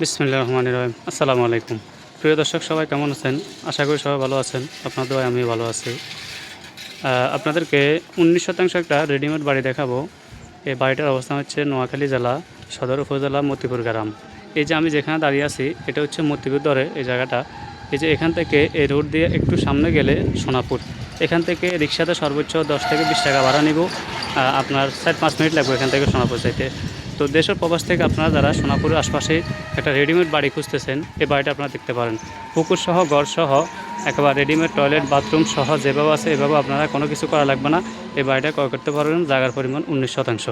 বিসমিল্লা রহমান রহিম। আসসালামু আলাইকুম। প্রিয় দর্শক, সবাই কেমন আছেন? আশা করি সবাই ভালো আছেন। আপনাদের আমি ভালো আছি। আপনাদেরকে উনিশ শতাংশ একটা রেডিমেড বাড়ি দেখাবো। এই বাড়িটার অবস্থান হচ্ছে নোয়াখালী জেলা, সদর উপজেলা মতিপুর গ্রাম। এই যে আমি যেখানে দাঁড়িয়ে আছি, এটা হচ্ছে মতিপুর দরে এই জায়গাটা। এই যে এখান থেকে এই রোড দিয়ে একটু সামনে গেলে সোনাপুর। এখান থেকে রিক্সাতে সর্বোচ্চ দশ থেকে বিশ টাকা ভাড়া নিব। আপনার চার পাঁচ মিনিট লাগবে এখান থেকে সোনাপুর যাইতে। তো দেশের প্রবাস থেকে আপনারা যারা সোনাপুরের আশপাশে একটা রেডিমেড বাড়ি খুঁজতেছেন, এই বাড়িটা আপনারা দেখতে পারেন। পুকুর সহ গড় সহ একেবারে রেডিমেড টয়লেট বাথরুম সহ যেভাবে আছে এভাবে আপনারা কোনো কিছু করা লাগবে না। এই বাড়িটা ক্রয় করতে পারবেন, জায়গার পরিমাণ উনিশ শতাংশ।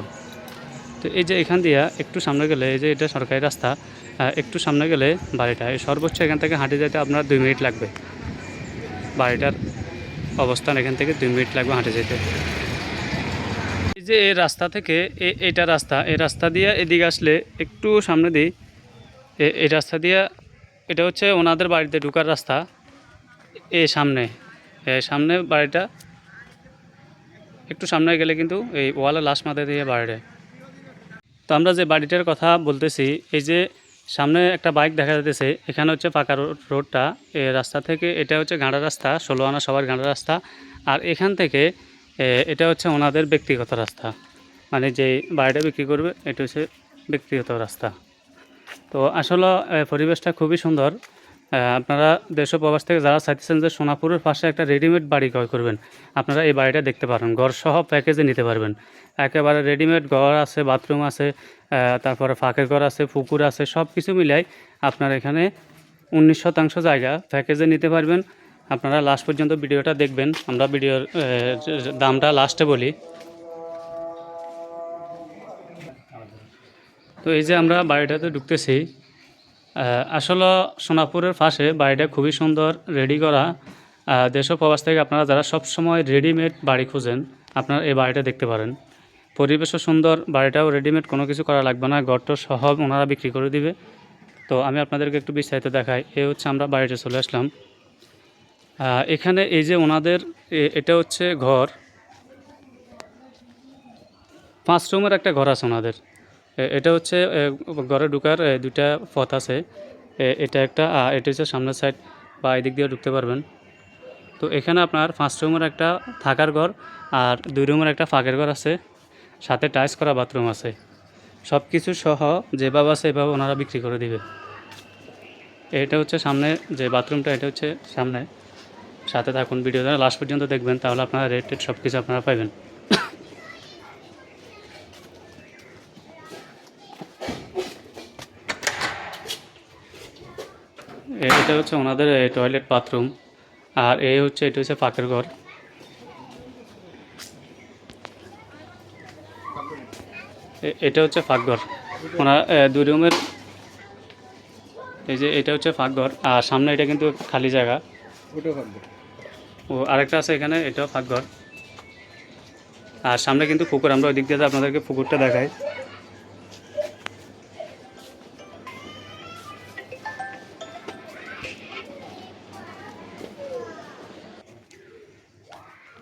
তো এই যে এখান দিয়ে একটু সামনে গেলে, এই যে এটা সরকারি রাস্তা একটু সামনে গেলে বাড়িটা, এই সর্বোচ্চ এখান থেকে হাঁটে যেতে আপনার দুই মিনিট লাগবে। বাড়িটার অবস্থান এখান থেকে দুই মিনিট লাগবে হাঁটে যেতে। এই যে এই রাস্তা থেকে এ- এইটা রাস্তা এই রাস্তা দিয়ে এদিকে আসলে একটু সামনে দিই। এই রাস্তা দিয়ে এটা হচ্ছে ওনাদের বাড়িতে ঢুকার রাস্তা। এ সামনে সামনে বাড়িটা একটু সামনে গেলে কিন্তু এই ওয়ালের লাশ মাথা দিয়ে বাড়িটা তো আমরা যে বাড়িটার কথা বলতেছি, এই যে সামনে একটা বাইক দেখা যাচ্ছে এখানে হচ্ছে পাকা রোডটা। এই রাস্তা থেকে, এটা হচ্ছে গাঁড়া রাস্তা, ষোলো আনা সবার গাঁড়া রাস্তা। আর এখান থেকে এটা হচ্ছে ওনাদের ব্যক্তিগত রাস্তা। মানে যে বাড়িটা বিক্রি করবে, এটা হচ্ছে ব্যক্তিগত রাস্তা। তো আসলে পরিবেশটা খুবই সুন্দর। আপনারা দেশ প্রবাস থেকে যারা চাইতেছেন যে সোনাপুরের পাশে একটা রেডিমেড বাড়ি ক্রয় করবেন, আপনারা এই বাড়িটা দেখতে পারেন। ঘর সহ প্যাকেজে নিতে পারবেন। একেবারে রেডিমেড ঘর আছে বাথরুম আছে তারপরে ফাঁকের ঘর আছে, পুকুর আছে সব কিছু মিলাই আপনার এখানে উনিশ শতাংশ জায়গা প্যাকেজে নিতে পারবেন। আপনারা লাস্ট পর্যন্ত ভিডিওটা দেখবেন। আমরা ভিডিওর দামটা লাস্টে বলি। তো এই যে আমরা বাড়িটাতে ঢুকতেছি আসলে সোনাপুরের পাশে বাড়িটা খুবই সুন্দর রেডি করা। দেশ প্রবাস থেকে আপনারা যারা সব সময় রেডিমেড বাড়ি খুঁজেন, আপনারা এই বাড়িটা দেখতে পারেন। পরিবেশও সুন্দর, বাড়িটাও রেডিমেড কোনো কিছু করা লাগবে না গর্ত সহ ওনারা বিক্রি করে দিবে। তো আমি আপনাদেরকে একটু বিস্তারিত দেখাই এই হচ্ছে আমরা বাড়িতে চলে আসলাম। এখানে এই যে ওনাদের এটা হচ্ছে ঘর। পাঁচ রুমের একটা ঘর আছে ওনাদের। এটা হচ্ছে ঘরে ঢুকার দুইটা পথ আছে। এটা একটা এটা হচ্ছে সামনের সাইড বা এদিক দিয়ে ঢুকতে পারবেন। তো এখানে আপনার পাঁচ রুমের একটা থাকার ঘর আর দুই রুমের একটা ফাঁকের ঘর আছে। সাথে টাইস করা বাথরুম আছে। সব কিছু সহ যেভাবে আছে এভাবে ওনারা বিক্রি করে দিবে। এটা হচ্ছে সামনে যে বাথরুমটা, এটা হচ্ছে সামনে। সাথে থাকুন ভিডিওটা। লাস্ট পর্যন্ত দেখবেন, তাহলে আপনারা রেট টেট সব কিছু আপনারা পাবেন এটা হচ্ছে ওনাদের টয়লেট বাথরুম আর এই হচ্ছে, এটা হচ্ছে পাকের ঘর। এটা হচ্ছে ফাঁকঘর ওনার দুই রুমের, এই যে এটা হচ্ছে ফাঁকঘর আর সামনে এটা কিন্তু খালি জায়গা। ও, আরেকটা আছে এখানে এটা ফাঁকঘর। আর সামনে কিন্তু পুকুর, আমরা ওই দিক দিয়ে আপনাদেরকে পুকুরটা দেখাই।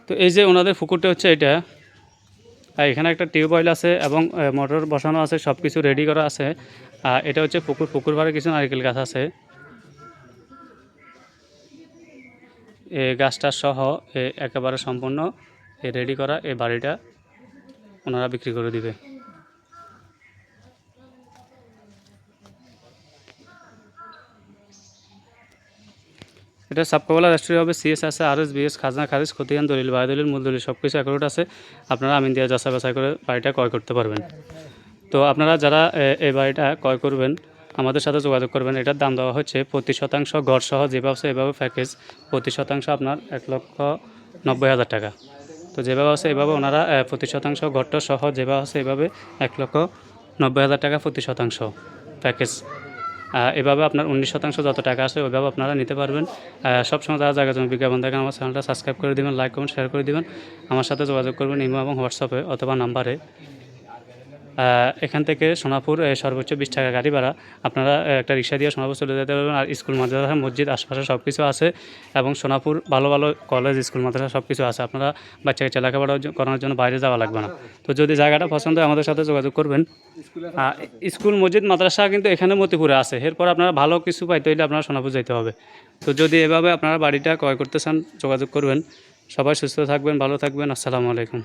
তো এই যে ওনাদের পুকুরটা হচ্ছে এটা। আর এখানে একটা টিউবওয়েল আছে এবং মোটর বসানো আছে সব কিছু রেডি করা আছে। আর এটা হচ্ছে পুকুর পুকুর পাড়ে কিছু নারকেল গাছ আছে। গাছটা সহ এ একেবারে সম্পূর্ণ এ রেডি করা এই বাড়িটা ওনারা বিক্রি করে দিবে। এটা সাবকবলা রেস্টুরি হবে সিএস আছে আর এস বিএস খাজনা, খারিজ, খতিয়ান, দলিল বায়ু দলিল মূল দলিল সব কিছু অ্যাকাউন্ট আছে। আপনারা আমিন দিয়ে যাচাই বাছাই করে বাড়িটা ক্রয় করতে পারবেন। তো আপনারা যারা এই বাড়িটা ক্রয় করবেন আমাদের সাথে যোগাযোগ করবেন। এটার দাম দেওয়া হচ্ছে প্রতি শতাংশ ঘর সহ যেভাবে আছে এভাবে প্যাকেজ প্রতি শতাংশ আপনার এক লক্ষ নব্বই হাজার টাকা। তো যেভাবে আছে এভাবে ওনারা প্রতি শতাংশ ঘরটা সহ যেভাবে আছে এভাবে এক লক্ষ নব্বই হাজার টাকা প্রতি শতাংশ প্যাকেজ এভাবে আপনার উনিশ শতাংশ যত টাকা আসে ওইভাবে আপনারা নিতে পারবেন। সবসময় তারা জায়গা জমি বিজ্ঞাপন দেখেন আমার চ্যানেলটা সাবস্ক্রাইব করে দেবেন লাইক কমেন্ট শেয়ার করে দিবেন। আমার সাথে যোগাযোগ করবেন ইমো এবং হোয়াটসঅ্যাপে অথবা নাম্বারে। এখান থেকে সোনাপুর সর্বোচ্চ বিশ টাকা গাড়ি ভাড়া। আপনারা একটা রিক্সা দিয়ে সোনাপুর চলে যেতে পারবেন আর স্কুল, মাদ্রাসা, মসজিদ, আশপাশে সব কিছু আছে এবং সোনাপুর ভালো ভালো কলেজ স্কুল, মাদ্রাসা সব কিছু আছে। আপনারা বাচ্চা কাচ্চা লেখাপড়া করানোর জন্য বাইরে যাওয়া লাগবে না। তো যদি জায়গাটা পছন্দ হয় আমাদের সাথে যোগাযোগ করবেন। স্কুল, মসজিদ, মাদ্রাসা কিন্তু এখানে মতিপুরে আছে। এরপর আপনারা ভালো কিছু পাইতে হলে আপনারা সোনাপুর যেতে হবে। তো যদি এভাবে আপনারা বাড়িটা ক্রয় করতে চান, যোগাযোগ করবেন। সবাই সুস্থ থাকবেন, ভালো থাকবেন। আসসালামু আলাইকুম।